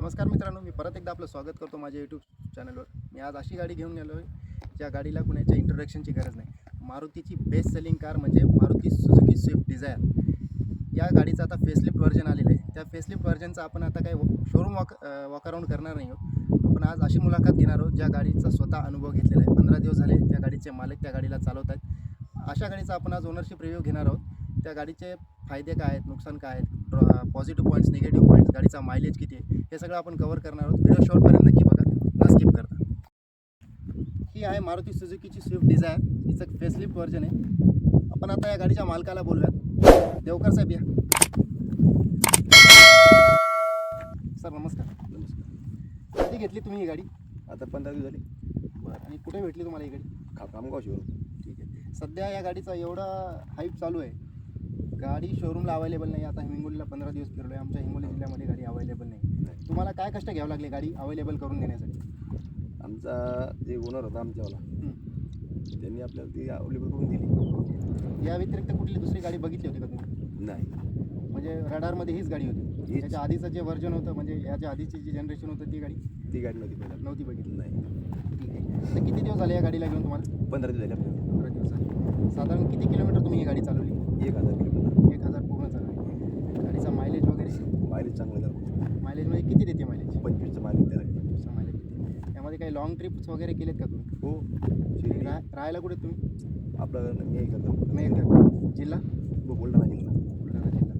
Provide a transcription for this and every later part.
नमस्कार मित्रांनो मी परत एकदा आपलं स्वागत करतो माझ्या यूट्यूब चॅनलवर मी आज अशी गाडी घेऊन आलो आहे ज्या गाडीला कुणाच्या इंट्रोडक्शनची गरज नाही. मारुतीची बेस्ट सेलिंग कार म्हणजे मारुती सुझुकी स्विफ्ट डिझायर या गाडीचं आता फेसलिफ्ट व्हर्जन आलेलं आहे. त्या फेसलिफ्ट व्हर्जनचा आपण आता काही शोरूम वॉक वॉकअराऊंड करणार नाही आहोत. आपण आज अशी मुलाखत घेणार आहोत ज्या गाडीचा स्वतः अनुभव घेतलेला आहे. पंधरा दिवस झाले त्या गाडीचे मालक त्या गाडीला चालवत आहेत अशा गाडीचा आपण आज ओनरशिप रिव्ह्यू घेणार आहोत. त्या गाडीचे फायदे काय आहेत नुकसान काय आहेत पॉझिटिव्ह पॉईंट्स निगेटिव्ह पॉईंट्स गाडीचा मायलेज किती आहे हे सगळं आपण कव्हर करणार आहोत. व्हिडिओ शॉर्टपर्यंत नक्की बघा. न स्किप करता. ही आहे मारुती सुझुकीची स्विफ्ट डिझायर हिचं फेसलिफ्ट व्हर्जन आहे. आपण आता या गाडीच्या मालकाला बोलूयात. देवकर साहेब या. सर नमस्कार. नमस्कार. कधी घेतली तुम्ही ही गाडी? आता पंधरा दिवस झाले. बरं. आणि कुठे भेटली तुम्हाला ही गाडी? खा कामगाव शिवून ठीक आहे. सध्या या गाडीचा एवढा हाईप चालू आहे. गाडी शोरूमला अवेलेबल नाही. आता हिंगोलीला पंधरा दिवस फिरलो आहे आमच्या हिंगोली जिल्ह्यामध्ये गाडी अवेलेबल नाही. तुम्हाला काय कष्ट घ्यावं लागले गाडी अवेलेबल करून देण्यासाठी? आमचा जे ओनर होता आमच्यावाला. त्यांनी आपल्याला ती अवेलेबल करून दिली. या व्यतिरिक्त कुठली दुसरी गाडी बघितली होती का तुम्ही? नाही. म्हणजे रडारमध्ये हीच गाडी होती. याच्या आधीचं जे व्हर्जन होतं म्हणजे याच्या आधीची जी जनरेशन होतं ती गाडी ती गाडी नव्हती पहिला नव्हती बघितली. नाही. ठीक आहे. तर किती दिवस झाले या गाडीला घेऊन तुम्हाला? पंधरा दिवस झाले पंधरा दिवस झाले. साधारण किती किलोमीटर तुम्ही ही गाडी चालवली? एक हजार किलोमीटर. एक हजार पूर्ण चालवली गाडीचा मायलेज वगैरे? मायलेज चांगलं झालं मायलेजमध्ये किती देते मायलेज पंचवीसचं मायलेज त्याला. पंचवीसचा मायलेज देते. यामध्ये काही लॉंग ट्रिप्स वगैरे केलेत का तुम्ही? हो. शिर्डी. राह राहायला कुठे तुम्ही? आपलं मी करतो मेहकर जिल्हा? बुलढाणा जिल्हा. बुलढाणा जिल्हा.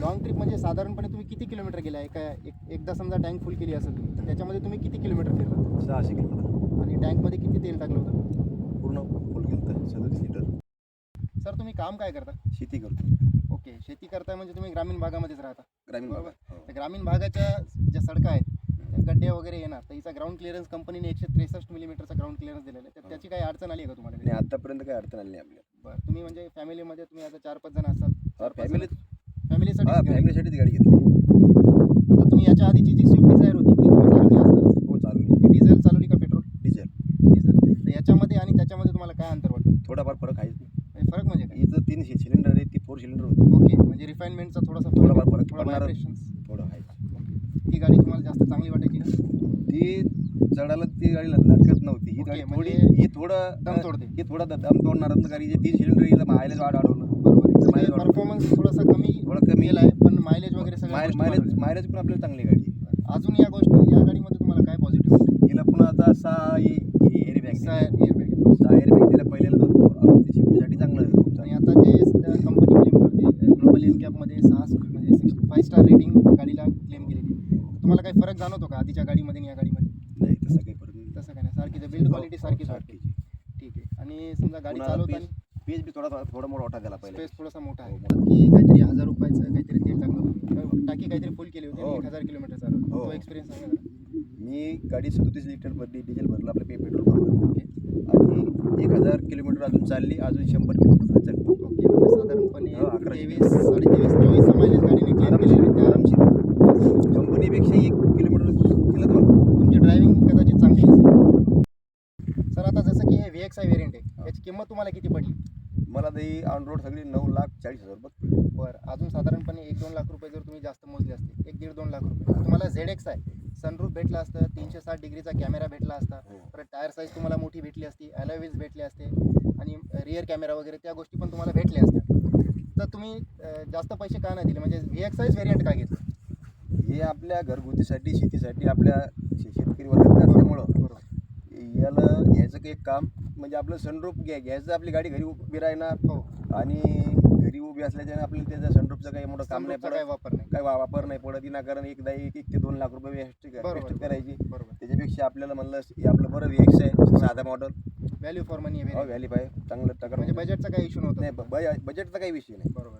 लॉंग ट्रिप म्हणजे साधारणपणे तुम्ही किती किलोमीटर गेला एका एक एकदा समजा टँक फुल केली असेल तुम्ही तर त्याच्यामध्ये तुम्ही किती किलोमीटर फिरला सहाशे किलोमीटर. आणि टँकमध्ये किती तेल टाकलं होतं? पूर्ण फुल गेलं सदतीस लिटर सर तुम्ही काम काय करता? शेती करतो. ओके. शेती करताय म्हणजे तुम्ही ग्रामीण भागामध्येच राहता. ग्रामीण बरोबर. भागात हो. तर ग्रामीण भागाच्या ज्या सडका आहेत त्या गड्डे वगैरे येणार तर हिचा ग्राउंड क्लिअरन्स कंपनीने एकशे त्रेसष्ट मिलीमीटरचा ग्राउंड क्लिअरन्स दिलेला आहे. तर त्याची काही अडचण आली आहे का तुम्हाला? आणि आतापर्यंत काही अडचण आली नाही आपल्याला बरं. तुम्ही म्हणजे फॅमिलीमध्ये तुम्ही आता चार पाच जण असाल हा फॅमिली फॅमिलीसाठी हा फॅमिलीसाठीच गाडी घेतली आता तुम्ही याच्या आधीची जी स्विफ्ट डिझायर होती ती तुम्ही चालवली असणार. हो चालू डिझेल चालवली का पेट्रोल डिझेल डिझेल तर याच्यामध्ये आणि त्याच्यामध्ये तुम्हाला काय अंतर वाटतं? थोडाफार फरक आहेच म्हणजे फरक म्हणजे काय इथं तीन सिलेंडर आहे ती फोर सिलेंडर होती ओके म्हणजे रिफाईनमेंटचा थोडासा थोडाफार फरक थोडा. थोडं आहे. ती गाडी तुम्हाला जास्त चांगली वाटायची का? ती चढायला ती गाडी लटकत नव्हती. ही ओके, गाडी म्हणजे थोडी ही थोडं दम तोडते. ही थोडं द- दम तोडणार गाडी जे तीन सिलेंडर हिला मायलेज वाढ वाढवलं. बरोबर. मायलेज म्हणजे. परफॉर्मन्स थोडासा कमी थोडं कमी केला आहे पण मायलेज वगैरे सगळं मायलेज मायलेज मायलेज पण आपल्याला चांगली गाडी आहे. अजून या गोष्टी या गाडीमध्ये तुम्हाला काय पॉझिटिव्ह हिला पुन्हा आता सहा एअर बॅग एअरबॅग सहा एअर बॅग तिला पहिल्याला सेफ्टीसाठी चांगलं आहे खूप आणि चांगलं आता जे कंपनी क्लेम करते ग्लोबल इनकॅपमध्ये सहा म्हणजे सिक्स फाईव्ह स्टार रेटिंग गाडीला क्लेम केलेली आहे. तुम्हाला काही फरक जाणवतो का आधीच्या गाडीमध्ये आणि या गाडीमध्ये नाही तसं काही फरक नाही तसं काय नाही सारखीच बिल्ड क्वालिटी सारखीच वाटते. ठीक आहे आणि समजा गाडी चालवताना पीस पीस बी थोडा थोडा मोठा वाटा त्याला पहिले स्पेस थोडासा मोठा आहे हो, की काहीतरी हजार रुपयाचं काहीतरी तेल टाकलं. टाकी काहीतरी फुल केली होती हो. एक हजार किलोमीटर चालवलं हो. तो एक्सपिरियन्स सांगा. मी गाडी सदतीस लिटर भरली डिझेल भरलं आपलं पे पेट्रोल भरलं ओके आणि एक हजार किलोमीटर अजून चालली अजून शंभर किलोमीटर चालली ओके म्हणजे साधारणपणे अकरा. तेवीस साडेतेवीस मायलेज गाडीने क्लेम केलेली आहे. त्या- आरामशीर कंपनीपेक्षा एक किलोमीटर केलं तर तुमची ड्रायव्हिंग कदाचित चांगली असेल सर आता जसं की हे व्ही एक्स आय व्हेरियंट आहे याची किंमत तुम्हाला किती पडली मला ते ऑन रोड सगळी नऊ लाख चाळीस हजार रुपये बरं अजून साधारणपणे एक दोन लाख रुपये जर तुम्ही जास्त मोजले असते एक दीड दोन लाख रुपये. तुम्हाला झेड एक्स आहे. सनरूफ भेटला असतं तीनशे साठ डिग्रीचा कॅमेरा भेटला असता हो. परत टायर साईज तुम्हाला मोठी भेटली असती ॲलोव्हीज भेटले असते आणि रिअर कॅमेरा वगैरे त्या गोष्टी पण तुम्हाला भेटल्या असत्या. तर तुम्ही जास्त पैसे का नाही दिले? म्हणजे व्ही एक्स आयच व्हेरियंट का घेतलं? हे आपल्या घरगुतीसाठी शेतीसाठी आपल्या शेतकरी वर्गात असल्यामुळं याला घ्यायचं काही एक काम म्हणजे आपलं सनरूप घ्या घ्यायचं आपली गाडी घरी उभी राहणार. हो. आणि घरी उभी असल्याच्याने आपल्याला त्याच्या सनरूपचं काही मोठं काम नाही काय पडत. वापर नाही. काय वा- वापर नाही पडत. विनाकारण एकदा एक एक ते दोन लाख रुपये वेस्ट बरोबर वेस्ट करायची. बरोबर. त्याच्यापेक्षा आपल्याला म्हणलं हे आपलं बरं वेक्स आहे साधा मॉडेल व्हॅल्यू फॉर मनी हो व्हॅली पाय चांगलं टकर म्हणजे बजेटचा काही इश्यू नव्हता. नाही ब- बजेटचा काही विषय नाही. बरोबर.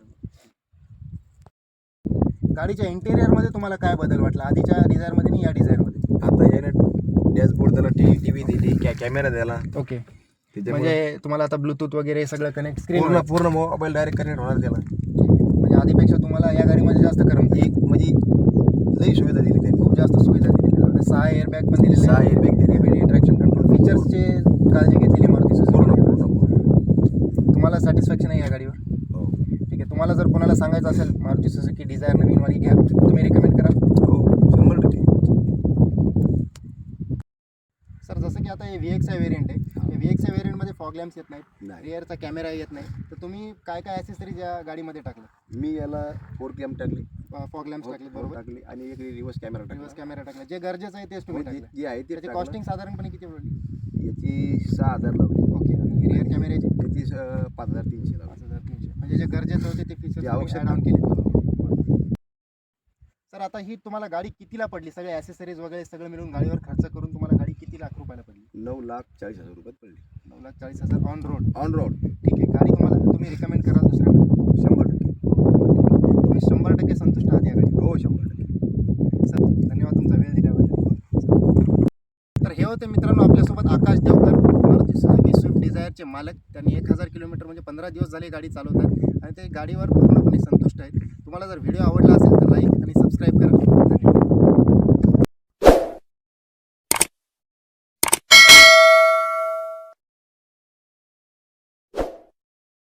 गाडीच्या इंटेरियरमध्ये तुम्हाला काय बदल वाटला? आधीच्या डिझायरमध्ये आणि या डिझायरमध्ये आता याने डॅशबोर्ड त्याला टी टी व्ही दिली कॅ कॅमेरा द्याला ओके म्हणजे तुम्हाला आता ब्लूटूथ वगैरे सगळं कनेक्ट स्क्रीन पूर्ण पूर्ण मोबाईल डायरेक्ट कनेक्ट होणार त्याला. म्हणजे आधीपेक्षा तुम्हाला या गाडीमध्ये जास्त करम एक म्हणजे लई सुविधा दिली त्यांनी. खूप जास्त सुविधा दिलेली सहा एअरबॅग पण दिले सहा एअरबॅग दिले. मी ट्रॅक्शन कंट्रोल फीचर्सचे काळजी घेतलेली मारुती पूर्ण पूर्ण तुम्हाला सॅटिस्फॅक्शन आहे या गाडीवर? हो. ठीक आहे. तुम्हाला जर कोणाला सांगायचं असेल मारुती सुझुकी डिझायर नवीन वाली घ्या. तुम्ही रिकमेंड करा. हो. शंभर टक्के. सर जसं की आता हे व्ही एक्स आय व्हेरियंट आहे. आय व्हेरियंटमध्ये फॉग लॅम्प्स येत नाहीत नाही. रिअरचा कॅमेरा येत नाही तर तुम्ही काय काय ॲसेसरीज या गाडीमध्ये टाकलं? मी याला फोर कॅम टाकली. फॉग लॅम्प्स टाकले बरोबर. टाकली आणि एक रिव्हर्स कॅमेरा रिव्हर्स टाकला कॅमेरा टाकला. जे गरजेचं आहे तेच तुम्ही जे- टाकलं. जे आहे ते त्याची टाकलं. कॉस्टिंग साधारणपणे किती पडली याची सहा हजार लावली. ओके आणि रिअर कॅमेऱ्याची त्याची पाच हजार तीनशे लावली. पाच हजार तीनशे. म्हणजे जे गरजेचं होते ते फीचर्स ते आवश्यक ॲड ऑन केले. सर आता ही तुम्हाला गाडी कितीला पडली? सगळे ॲसेसरीज वगैरे सगळं मिळून गाडीवर खर्च करून तुम्हाला गाडी किती लाख रुपयाला पडली? नऊ लाख चाळीस हजार रुपयात पडली. नऊ लाख चाळीस हजार ऑन रोड ऑन रोड ठीक आहे. गाडी तुम्हाला तुम्ही रिकमेंड कराल दुसऱ्यांना शंभर टक्के. तुम्ही शंभर टक्के संतुष्ट आहात या गाडी हो शंभर टक्के. सर धन्यवाद तुमचा वेळ दिल्याबद्दल. तर हे होते मित्रांनो आपल्यासोबत आकाश देवकर. मारुती सुझुकी स्विफ्ट डिझायरचे मालक. त्यांनी एक हजार किलोमीटर म्हणजे पंधरा दिवस झाले गाडी चालवतात. आणि ते गाडीवर पूर्णपणे संतुष्ट आहेत. तुम्हाला जर व्हिडिओ आवडला असेल तर लाईक आणि सबस्क्राईब करा.